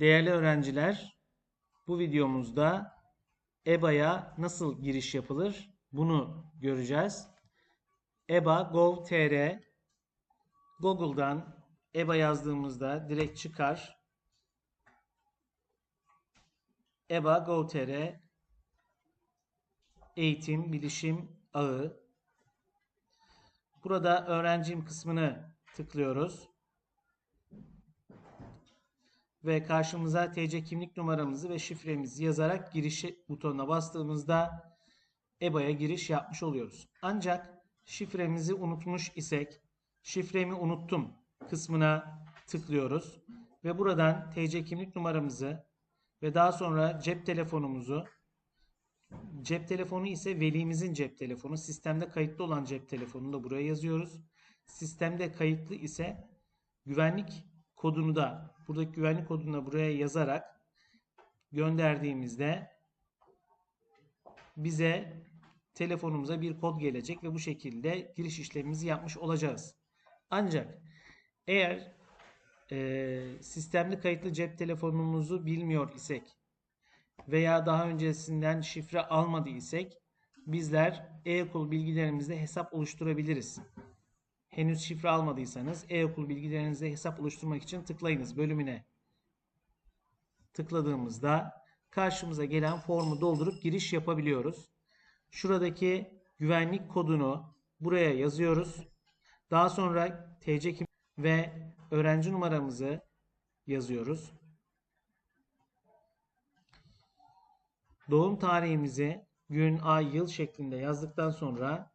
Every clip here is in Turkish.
Değerli öğrenciler, bu videomuzda EBA'ya nasıl giriş yapılır bunu göreceğiz. EBA Gov.tr Google'dan EBA yazdığımızda direkt çıkar. EBA Gov.tr Eğitim Bilişim Ağı Burada öğrencim kısmını tıklıyoruz. Ve karşımıza TC kimlik numaramızı ve şifremizi yazarak giriş butonuna bastığımızda EBA'ya giriş yapmış oluyoruz. Ancak şifremizi unutmuş isek şifremi unuttum kısmına tıklıyoruz. Ve buradan TC kimlik numaramızı ve daha sonra cep telefonumuzu Cep telefonu ise velimizin cep telefonu. Sistemde kayıtlı olan cep telefonunu da buraya yazıyoruz. Sistemde kayıtlı ise güvenlik kodunu da buradaki güvenlik kodunu da buraya yazarak gönderdiğimizde bize telefonumuza bir kod gelecek ve bu şekilde giriş işlemimizi yapmış olacağız. Ancak eğer e, sistemli kayıtlı cep telefonumuzu bilmiyor isek veya daha öncesinden şifre almadı isek bizler e-okul bilgilerimizde hesap oluşturabiliriz. Henüz şifre almadıysanız e-okul bilgilerinizde hesap oluşturmak için tıklayınız bölümüne. Tıkladığımızda karşımıza gelen formu doldurup giriş yapabiliyoruz. Şuradaki güvenlik kodunu buraya yazıyoruz. Daha sonra TC kim ve öğrenci numaramızı yazıyoruz. Doğum tarihimizi gün, ay, yıl şeklinde yazdıktan sonra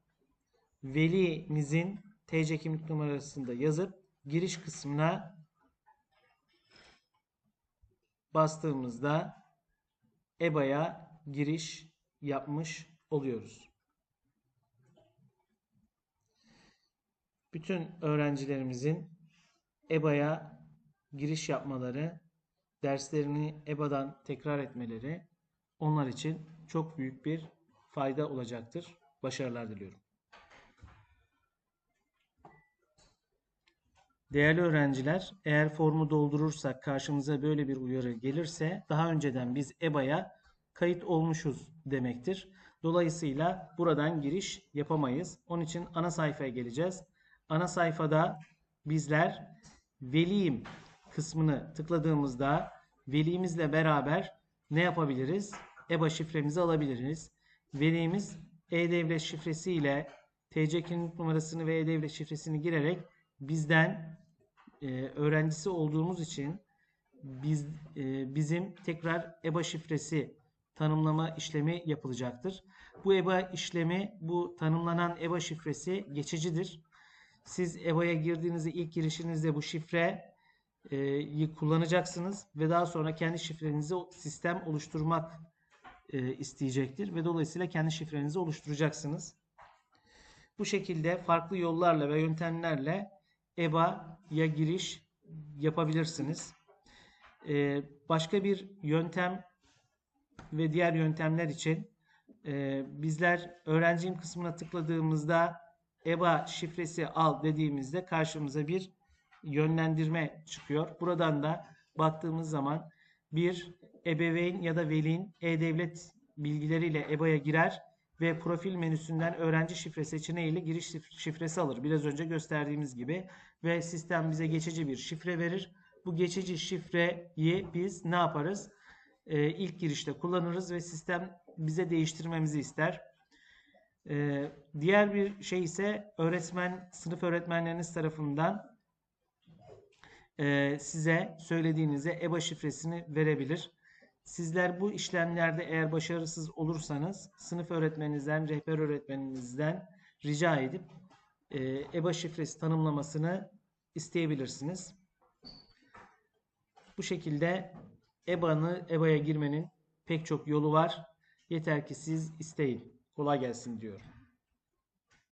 velimizin TC kimlik numarasını da yazıp giriş kısmına bastığımızda EBA'ya giriş yapmış oluyoruz. Bütün öğrencilerimizin EBA'ya giriş yapmaları, derslerini EBA'dan tekrar etmeleri onlar için çok büyük bir fayda olacaktır. Başarılar diliyorum. Değerli öğrenciler, eğer formu doldurursak karşımıza böyle bir uyarı gelirse daha önceden biz EBA'ya kayıt olmuşuz demektir. Dolayısıyla buradan giriş yapamayız. Onun için ana sayfaya geleceğiz. Ana sayfada bizler veliyim kısmını tıkladığımızda velimizle beraber ne yapabiliriz? EBA şifremizi alabiliriz. Velimiz E-Devlet şifresi ile TC kimlik numarasını ve E-Devlet şifresini girerek bizden e, öğrencisi olduğumuz için biz e, bizim tekrar EBA şifresi tanımlama işlemi yapılacaktır. Bu EBA işlemi, bu tanımlanan EBA şifresi geçicidir. Siz EBA'ya girdiğinizde ilk girişinizde bu şifreyi kullanacaksınız ve daha sonra kendi şifrenizi sistem oluşturmak e, isteyecektir ve dolayısıyla kendi şifrenizi oluşturacaksınız. Bu şekilde farklı yollarla ve yöntemlerle EBA'ya giriş yapabilirsiniz. E, başka bir yöntem ve diğer yöntemler için e, bizler öğrencim kısmına tıkladığımızda EBA şifresi al dediğimizde karşımıza bir yönlendirme çıkıyor. Buradan da baktığımız zaman bir ebeveyn ya da velin e-devlet bilgileriyle EBA'ya girer ve profil menüsünden öğrenci şifre seçeneğiyle giriş şifresi alır. Biraz önce gösterdiğimiz gibi ve sistem bize geçici bir şifre verir. Bu geçici şifreyi biz ne yaparız? Ee, ilk girişte kullanırız ve sistem bize değiştirmemizi ister. Ee, diğer bir şey ise öğretmen, sınıf öğretmenleriniz tarafından e, size söylediğinizde EBA şifresini verebilir. Sizler bu işlemlerde eğer başarısız olursanız sınıf öğretmeninizden, rehber öğretmeninizden rica edip e, EBA şifresi tanımlamasını isteyebilirsiniz. Bu şekilde EBA'nı EBA'ya girmenin pek çok yolu var. Yeter ki siz isteyin. Kolay gelsin diyorum.